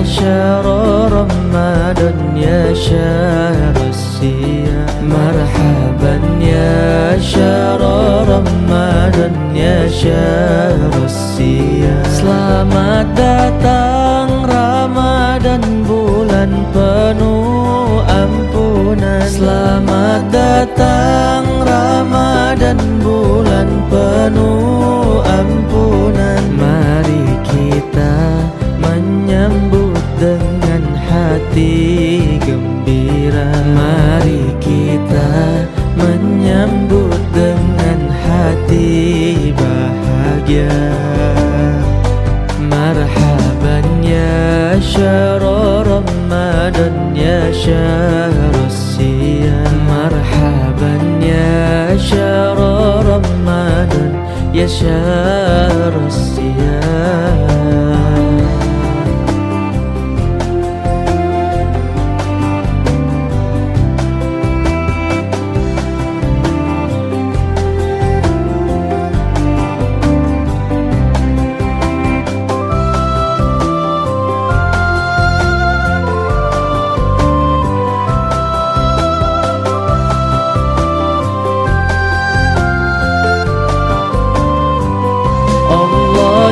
عشر رمضان يا شهر الصيام مرحبا يا شهر رمضان يا شهر الصيام selamat روسيا مرحبا يا شرار رمانا يا شرار السيان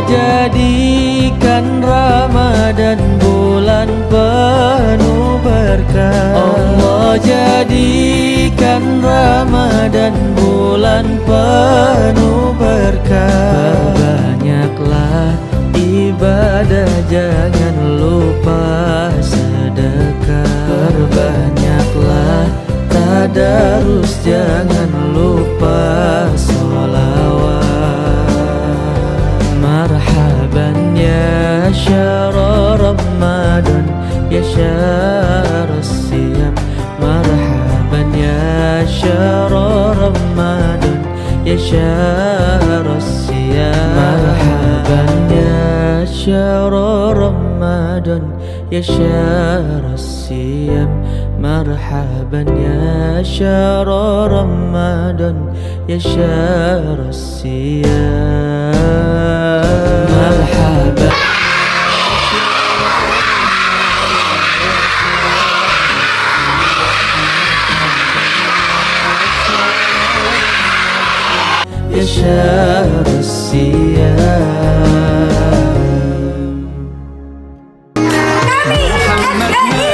jadikan Ramadan bulan penuh berkah. Allah jadikan Ramadan bulan penuh berkah شهر رمضان يا شهر الصيام مرحبا يا شهر رمضان يا شهر الصيام مرحبا يا شهر رمضان يا شهر الصيام مرحبا يا شهر رمضان يا شهر الصيام Shabbosiyah. see Nami.